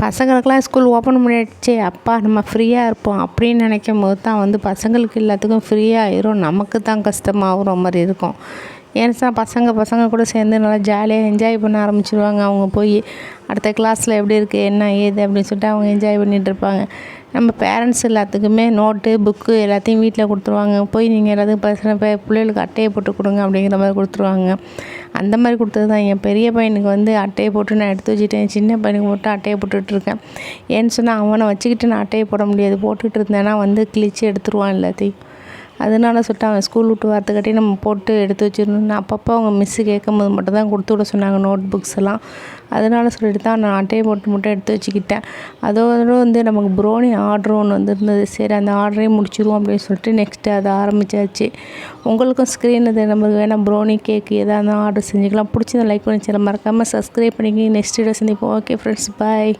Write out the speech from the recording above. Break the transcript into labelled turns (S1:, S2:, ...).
S1: பசங்களுக்கெல்லாம் school open பண்ணிடுச்சு அப்பா நம்ம ஃப்ரீயாக இருப்போம் அப்படின்னு நினைக்கும் போது தான் வந்து பசங்களுக்கு எல்லாத்துக்கும் ஃப்ரீயாக ஆயிரும். நமக்கு தான் கஷ்டமாகிற மாதிரி இருக்கும். ஏன்னு பசங்க பசங்க கூட சேர்ந்து நல்லா ஜாலியாக என்ஜாய் பண்ண ஆரம்பிச்சிடுவாங்க அவங்க போய் அடுத்த கிளாஸில் எப்படி இருக்குது என்ன ஏது அப்படின்னு சொல்லிட்டு அவங்க என்ஜாய் பண்ணிகிட்டு இருப்பாங்க. நம்ம பேரண்ட்ஸ் எல்லாத்துக்குமே நோட்டு புக்கு எல்லாத்தையும் வீட்டில் கொடுத்துருவாங்க. போய் நீங்கள் எல்லாத்துக்கும் பசங்க பிள்ளைகளுக்கு அட்டையை போட்டு கொடுங்க அப்படிங்கிற மாதிரி கொடுத்துருவாங்க. அந்த மாதிரி கொடுத்தது தான். என் பெரிய பையனுக்கு வந்து அட்டையை போட்டு நான் எடுத்து வச்சுட்டேன். சின்ன பையனுக்கு மட்டும் அட்டையை போட்டுட்ருக்கேன். ஏன்னு சொன்னால் அவனை வச்சுக்கிட்டு நான் அட்டையை போட முடியாது. போட்டுகிட்டு இருந்தேன்னா வந்து கிழிச்சு எடுத்துருவான் எல்லாத்தையும். அதனால சொல்லிட்டு அவன் ஸ்கூல் விட்டு வரத்துக்காட்டி நம்ம போட்டு எடுத்து வச்சிடணும்னு. அப்பப்போ அவங்க மிஸ்ஸு கேட்கும்போது மட்டும் தான் கொடுத்து விட சொன்னாங்க நோட் புக்ஸ் எல்லாம். அதனால சொல்லிட்டு தான் நான் அட்டையை போட்டு மட்டும் எடுத்து வச்சுக்கிட்டேன். அதோடு வந்து நமக்கு ப்ரோனி ஆர்டர் ஒன்று வந்துருந்தது. சரி அந்த ஆர்டரே முடிச்சிடுவோம் அப்படின்னு சொல்லிட்டு நெக்ஸ்ட்டு அதை ஆரம்பித்தாச்சு உங்களுக்கும் ஸ்க்ரீன் அது நமக்கு வேணால் ப்ரோனி கேக் எதாக ஆர்டர் செஞ்சுக்கலாம். பிடிச்சதை லைக் பண்ணி மறக்காமல் சப்ஸ்கிரைப் பண்ணிக்கி நெக்ஸ்ட் வீடியோ சந்திப்போம். Okay friends bye